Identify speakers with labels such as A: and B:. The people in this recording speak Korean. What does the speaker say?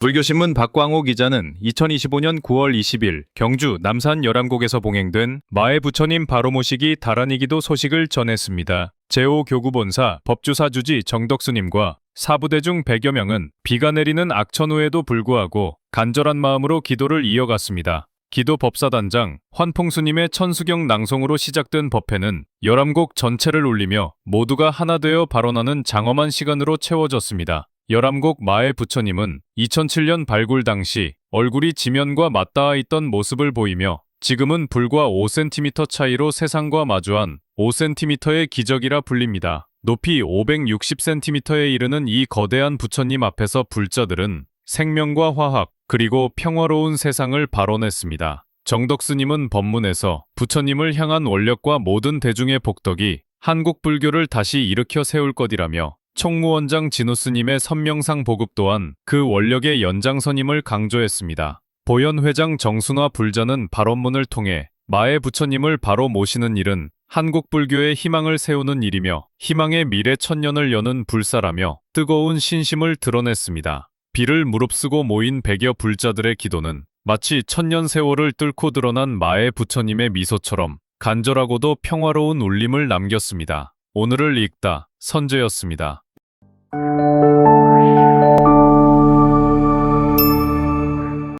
A: 불교신문 박광호 기자는 2025년 9월 20일 경주 남산 열암곡에서 봉행된 마의 부처님 바로 모시기 다란이기도 소식을 전했습니다. 제5 교구본사 법주사주지 정덕수님과 사부대 중 100여 명은 비가 내리는 악천 후에도 불구하고 간절한 마음으로 기도를 이어갔습니다. 기도 법사단장 환풍수님의 천수경 낭송으로 시작된 법회는 열암곡 전체를 울리며 모두가 하나 되어 발언하는 장엄한 시간으로 채워졌습니다. 열암곡 마의 부처님은 2007년 발굴 당시 얼굴이 지면과 맞닿아 있던 모습을 보이며 지금은 불과 5cm 차이로 세상과 마주한 5cm의 기적이라 불립니다. 높이 560cm에 이르는 이 거대한 부처님 앞에서 불자들은 생명과 화학 그리고 평화로운 세상을 발언했습니다. 정덕 스님은 법문에서 부처님을 향한 원력과 모든 대중의 복덕이 한국 불교를 다시 일으켜 세울 것이라며 총무원장 진우스님의 선명상 보급 또한 그 원력의 연장선임을 강조했습니다. 보현 회장 정순화 불자는 발언문을 통해 마의 부처님을 바로 모시는 일은 한국 불교의 희망을 세우는 일이며 희망의 미래 천년을 여는 불사라며 뜨거운 신심을 드러냈습니다. 비를 무릅쓰고 모인 백여 불자들의 기도는 마치 천년 세월을 뚫고 드러난 마의 부처님의 미소처럼 간절하고도 평화로운 울림을 남겼습니다. 오늘을 읽다 선재였습니다. Música